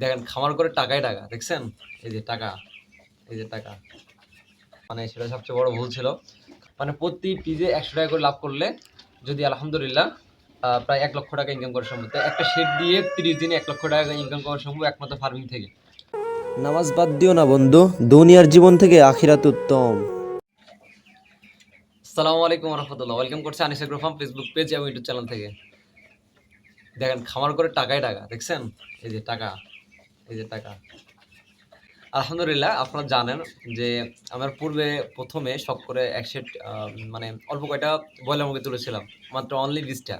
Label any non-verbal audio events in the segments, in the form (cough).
দেখেন খামার করে টাকাই টাকা দেখছেন? এই যে টাকা এই যে টাকা। মানে সেটা সবচেয়ে বড় ভুল ছিল। মানে প্রতি পিজে একশো টাকা করে লাভ করলে যদি আলহামদুলিল্লাহ প্রায় এক লক্ষ টাকা ইনকাম করা সম্ভব। একটা শেড দিয়ে তিরিশ দিনে এক লক্ষ টাকা ইনকাম করা সম্ভব একমাত্র ফার্মিং থেকে। নামাজ বাদ দিও না বন্ধু। দুনিয়ার জীবন থেকে আখিরাত উত্তম। আসসালামু আলাইকুম রহমতুল্লাহ ওয়েলকাম করছে আনিস ফার্ম ফেসবুক পেজ এবং ইউটিউব চ্যানেল থেকে। দেখেন খামার করে টাকাই টাকা দেখছেন? এই যে টাকা। এই যে টাকা। আলহামদুলিল্লাহ, আপনারা জানেন যে আমার পূর্বে প্রথমে শখ করে এক সেট মানে অল্প কয়টা ব্রয়লার মুরগি তুলেছিলাম, মাত্র অনলি বিশটা।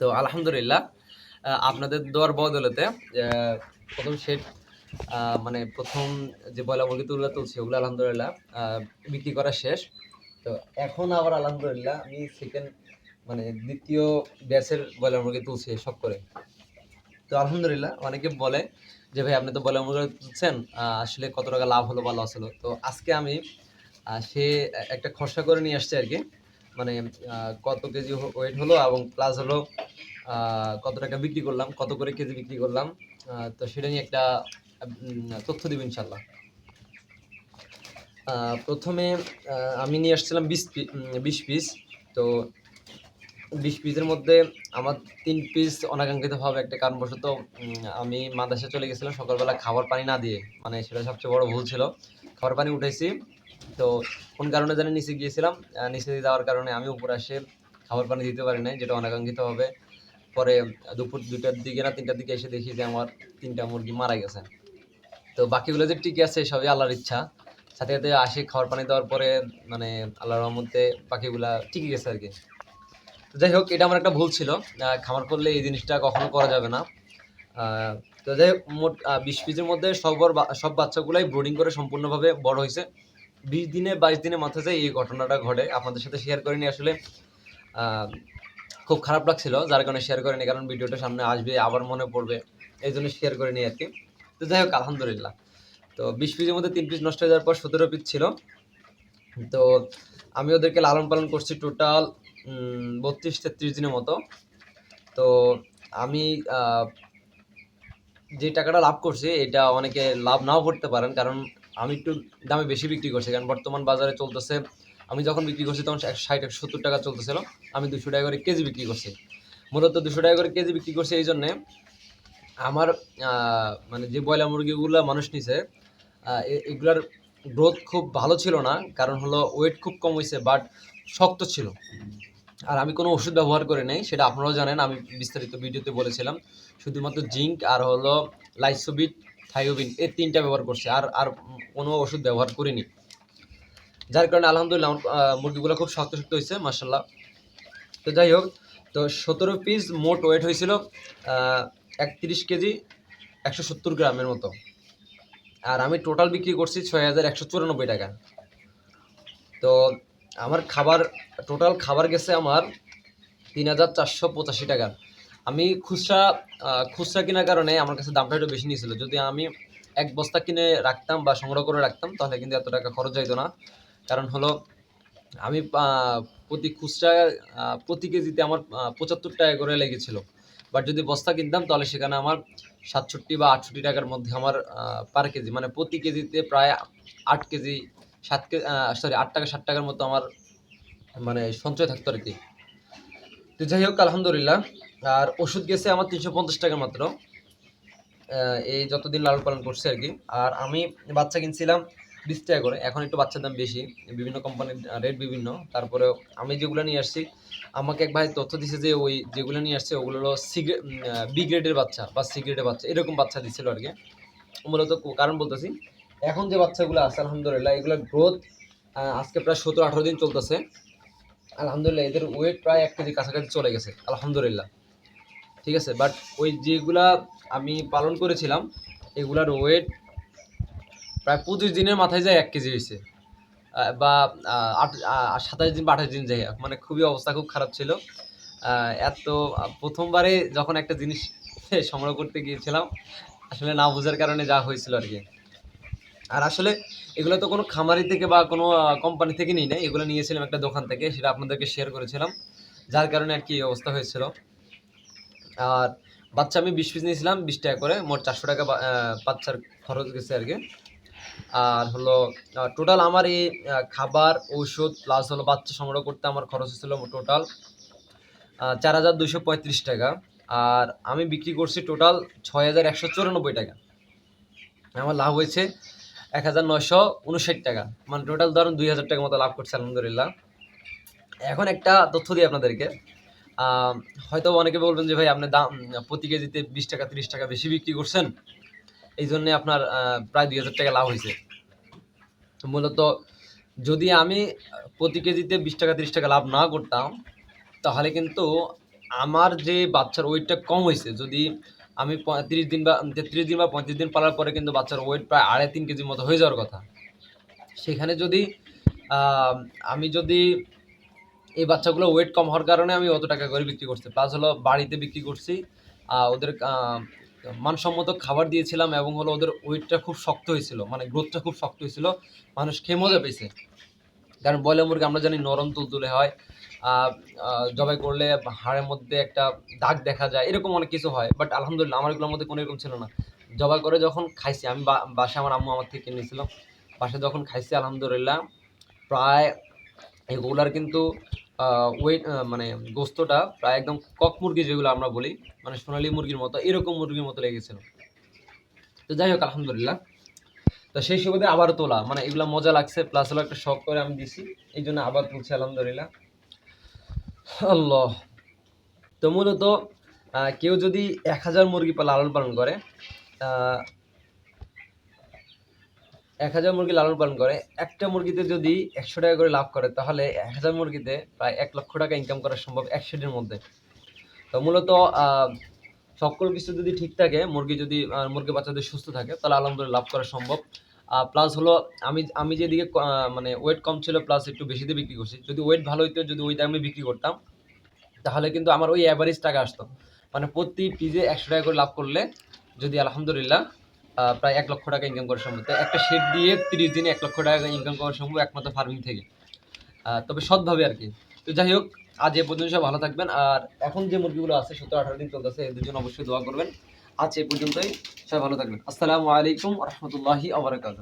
তো আলহামদুলিল্লাহ আপনাদের দোয়ার বদলেতে প্রথম সেট মানে প্রথম যে ব্রয়লার মুরগি তুলে তুলছি, ওগুলো আলহামদুলিল্লাহ বিক্রি করা শেষ। তো এখন আবার আলহামদুলিল্লাহ, আমি সেকেন্ড মানে দ্বিতীয় ব্যাচের ব্রয়লার মুরগি তুলছি সব করে। তো আলহামদুলিল্লাহ, অনেকে বলে যে ভাই আপনি তো মুরগি তুলছেন আহ, আসলে কত টাকা লাভ হলো বা লস হলো। তো আজকে আমি সে একটা খরচা করে নিয়ে আসছে আর কি মানে কত কেজি ওয়েট হলো এবং প্লাস হলো কত টাকা বিক্রি করলাম কত করে কেজি বিক্রি করলাম তো সেটা নিয়ে একটা তথ্য দিব ইনশাল্লাহ প্রথমে আমি নিয়ে আসছিলাম বিশ বিশ পিস তো বিশ পিসের মধ্যে আমার তিন পিস অনাকাঙ্ক্ষিতভাবে একটা কারণবশত আমি মাদ্রাসা চলে গেছিলাম সকালবেলা খাবার পানি না দিয়ে। মানে সেটা সবচেয়ে বড় ভুল ছিল। খাবার পানি উঠেছি, তো কোন কারণে জানি নিচে গিয়েছিলাম। নিচে যাওয়ার কারণে আমি উপরে এসে খাবার পানি দিতে পারি নাই, যেটা অনাকাঙ্ক্ষিতভাবে। পরে দুপুর দুটার দিকে না তিনটার দিকে এসে দেখি যে আমার তিনটা মুরগি মারা গেছে। তো বাকিগুলো যে টিকে আছে সবই আল্লাহর ইচ্ছা। সাথে সাথে আসে খাবার পানি দেওয়ার পরে মানে আল্লাহর রহমতে পাখিগুলা টিকে গেছে আর কি। যাই হোক, এটা আমার একটা ভুল ছিল। খামার করলে এই জিনিসটা কখনো করা যাবে না। তো যাই হোক, মোট বিশ পিসের মধ্যে সব বড় বা- সব বাচ্চাগুলাই ব্রোডিং করে সম্পূর্ণভাবে বড় হয়েছে। বিশ দিনে, বাইশ দিনের মাথায় যায় এই ঘটনাটা ঘটে, আপনাদের সাথে শেয়ার করিনি। আসলে খুব খারাপ লাগছিল, যার কারণে শেয়ার করিনি, কারণ ভিডিওটা সামনে আসবে, আবার মনে পড়বে, এই জন্য শেয়ার করিনি আর কি। তো যাই হোক, আলহামদুলিল্লাহ। তো বিশ পিসের মধ্যে তিন পিস নষ্ট হয়ে যাওয়ার পর সতেরো পিস ছিল। তো আমি ওদেরকে লালন পালন করছি টোটাল বত্রিশ তেত্রিশ দিনের মতো। তো আমি যে টাকাটা লাভ করছি, এটা অনেকে লাভ নাও করতে পারেন, কারণ আমি একটু দামে বেশি বিক্রি করছি। কারণ বর্তমান বাজারে চলতেছে, আমি যখন বিক্রি করছি, তখন একশো ষাট একশো সত্তর টাকা চলতেছিল, আমি দুশো টাকা করে কেজি বিক্রি করছি। মূলত দুশো টাকা করে কেজি বিক্রি করছি এই জন্যে আমার মানে যে ব্রয়লার মুরগিগুলো মানুষ নিছে এগুলার গ্রোথ খুব ভালো ছিল না, কারণ হলো ওয়েট খুব কম হয়েছে বাট শক্ত ছিল। আর আমি কোনো ওষুধ ব্যবহার করে নেই, সেটা আপনারাও জানেন, আমি বিস্তারিত ভিডিওতে বলেছিলাম। শুধুমাত্র জিঙ্ক আর হলো লাইসোবিট, থাইওবিন, এই তিনটা ব্যবহার করছি, আর আর কোনো ওষুধ ব্যবহার করিনি। যার কারণে আলহামদুলিল্লাহ মুরগিগুলো খুব শক্ত শক্ত হয়েছে মার্শাল্লাহ তো যাই হোক, তো সতেরো পিস মোট ওয়েট হয়েছিল একত্রিশ কেজি, একশো সত্তর গ্রামের মতো। আর আমি টোটাল বিক্রি করছি ছয় হাজার একশো চুরানব্বই টাকা। তো আমার খাবার টোটাল খাবার গেছে আমার তিন হাজার চারশো পঁচাশি টাকার। আমি খুচরা খুচরা কেনার কারণে আমার কাছে দামটা একটু বেশি নিয়েছিল। যদি আমি এক বস্তা কিনে রাখতাম বা সংগ্রহ করে রাখতাম, তাহলে কিন্তু এত টাকা খরচ হইতো না। কারণ হলো, আমি প্রতি খুচরা প্রতি কেজিতে আমার পঁচাত্তর টাকা করে লেগেছিল। বাট যদি বস্তা কিনতাম, তাহলে সেখানে আমার সাতষট্টি বা আটষট্টি টাকার মধ্যে আমার পার কেজি মানে প্রতি কেজিতে প্রায় আট কেজি সাত কেজি সরি আট টাকা ষাট টাকার মতো আমার মানে সঞ্চয় থাকতো আর কি। তো যাই হোক, আলহামদুলিল্লাহ। আর ওষুধ গেছে আমার তিনশো পঞ্চাশ টাকা মাত্র। এই যতদিন লালন পালন করছে আর কি। আর আমি বাচ্চা কিনছিলাম বিশ টাকা করে। এখন একটু বাচ্চার দাম বেশি। বিভিন্ন কোম্পানির রেট বিভিন্ন। তারপরে আমি যেগুলো নিয়ে আসছি, আমাকে এক ভাই তথ্য দিছে যে ওই যেগুলো নিয়ে আসছে, ওগুলো হলো সি বি গ্রেডের বাচ্চা বা সি গ্রেডের বাচ্চা। এরকম বাচ্চা দিচ্ছিল আর কি। মূলত কারণ বলতেছি এখন যে বাচ্চাগুলো আছে, আলহামদুলিল্লাহ, এগুলোর গ্রোথ আজকে প্রায় সতেরো, আঠারো দিন চলতেছে। আলহামদুলিল্লাহ, এদের ওয়েট প্রায় এক কেজি কাছাকাছি চলে গেছে, আলহামদুলিল্লাহ। ঠিক আছে? বাট ওই যেগুলা আমি পালন করেছিলাম, এগুলার ওয়েট প্রায় পঁচিশ দিনের মাথায় যায় এক কেজি হয়েছে। বা আট সাতাশ দিন বা আঠাশ দিন যাই মানে খুবই অবস্থা খুব খারাপ ছিল। এত, প্রথমবারে যখন একটা জিনিস (laughs) সংগ্রহ করতে গিয়েছিলাম, আসলে না বোঝার কারণে যা হয়েছিল আর কি। আর আসলে এগুলো তো কোনো খামারি থেকে বা কোনো কোম্পানি থেকে নিই না এগুলো নিয়েছিলাম একটা দোকান থেকে, সেটা আপনাদেরকে শেয়ার করেছিলাম। যার কারণে আর কি অবস্থা হয়েছিল। আর বাচ্চা আমি বিশ পিস নিয়েছিলাম, বিশ টাকা করে, মোট চারশো টাকা বাচ্চার খরচ গেছে আর কি। আর হলো টোটাল আমার এই খাবার, ঔষধ প্লাস হলো বাচ্চা সংগ্রহ করতে আমার খরচ হয়েছিল টোটাল চার হাজার দুশো পঁয়ত্রিশ টাকা। আর আমি বিক্রি করছি টোটাল ছয় হাজার একশো চুরানব্বই টাকা। আমার লাভ হয়েছে এক হাজার নয়শো উনষাট টাকা। মানে টোটাল ধরুন দুই হাজার টাকা মতো লাভ করছে, আলহামদুলিল্লাহ। এখন একটা তথ্য দিই আপনাদেরকে। হয়তো অনেকে বলবেন যে ভাই, আপনি দাম, প্রতি কেজিতে বিশ টাকা, তিরিশ টাকা বেশি বিক্রি করছেন? এই জন্যে আপনার প্রায় দুই হাজার টাকা লাভ হয়েছে। মূলত যদি আমি প্রতি কেজিতে বিশ টাকা, তিরিশ টাকা লাভ না করতাম, তাহলে কিন্তু আমার যে বাচ্চার ওয়েটটা কম হয়েছে। যদি আমি তিরিশ দিন বা তেত্রিশ দিন বা পঁয়ত্রিশ দিন পালার পরে কিন্তু বাচ্চার ওয়েট প্রায় আড়াই তিন কেজির মতো হয়ে যাওয়ার কথা। সেখানে যদি আমি যদি এই বাচ্চাগুলো ওয়েট কম হওয়ার কারণে আমি অত টাকা করে বিক্রি করছি। প্লাস হলো বাড়িতে বিক্রি করছি ওদের মানসম্মত খাবার দিয়েছিলাম এবং হলো ওদের ওয়েটটা খুব শক্ত হয়েছিল মানে গ্রোথটা খুব শক্ত হয়েছিল, মানুষ খেয়ে মজা পেয়েছে। কারণ ব্রয়লার মুরগি আমরা জানি নরম, তুলতুলে হয় জবাই করলে হাড়ের মধ্যে একটা দাগ দেখা যায়, এরকম অনেক কিছু হয় বাট আলহামদুলিল্লাহ আমার এগুলোর মধ্যে কোনো এরকম ছিল না। জবাই করে যখন খাইছি, আমি বা- বাসায় আমার আম্মু আমার থেকে কিনে নিয়েছিল বাসায় যখন খাইছি, আলহামদুলিল্লাহ প্রায় এগুলার কিন্তু ওয়েট মানে গোস্তটা প্রায় একদম কক মুরগি যেগুলো আমরা বলি মানে সোনালী মুরগির মতো, এরকম মুরগির মতো লেগেছিল। তো যাই হোক, আলহামদুলিল্লাহ। তো সেই সুবাদে আবারও তোলা মানে এগুলো মজা লাগছে প্লাস হলো একটা শখ করে আমি দিছি এই জন্য আবার তুলছি, আলহামদুলিল্লাহ। আল্লাহ। তো মূলত কেউ যদি এক হাজার মুরগি লালন পালন করে এক হাজার মুরগি লালন পালন করে, একটা মুরগিতে যদি একশো টাকা করে লাভ করে, তাহলে এক হাজার মুরগিতে প্রায় এক লক্ষ টাকা ইনকাম করা সম্ভব একশো দিনের মধ্যে। তো মূলত সকল কিছু যদি ঠিক থাকে, মুরগি যদি মুরগি বাচ্চা যদি সুস্থ থাকে, তাহলে আলহামদুলিল্লাহ লাভ করা সম্ভব। প্লাস হলো আমি আমি যেদিকে মানে ওয়েট কম ছিল প্লাস একটু বেশিতে বিক্রি করছি। যদি ওয়েট ভালো হইতো, যদি ওই দামে বিক্রি করতাম, তাহলে কিন্তু আমার ওই অ্যাভারেজ টাকা আসতো। মানে প্রতি পিজে একশো টাকা করে লাভ করলে যদি আলহামদুলিল্লাহ প্রায় এক লক্ষ টাকা ইনকাম করা সম্ভব। একটা শেড দিয়ে তিরিশ দিনে এক লক্ষ টাকা ইনকাম করা সম্ভব একমাত্র ফার্মিং থেকে। তবে সৎভাবে আর কি। তো যাই হোক, আজ এ পর্যন্ত সব ভালো থাকবেন। আর এখন যে মুরগিগুলো আছে, সতেরো আঠারো দিন চলতেছে, এদের জন্য অবশ্যই দোয়া করবেন। আজ এ পর্যন্তই। সবাই ভালো থাকবেন। আসসালামু আলাইকুম রহমতুল্লাহি আবরাকাত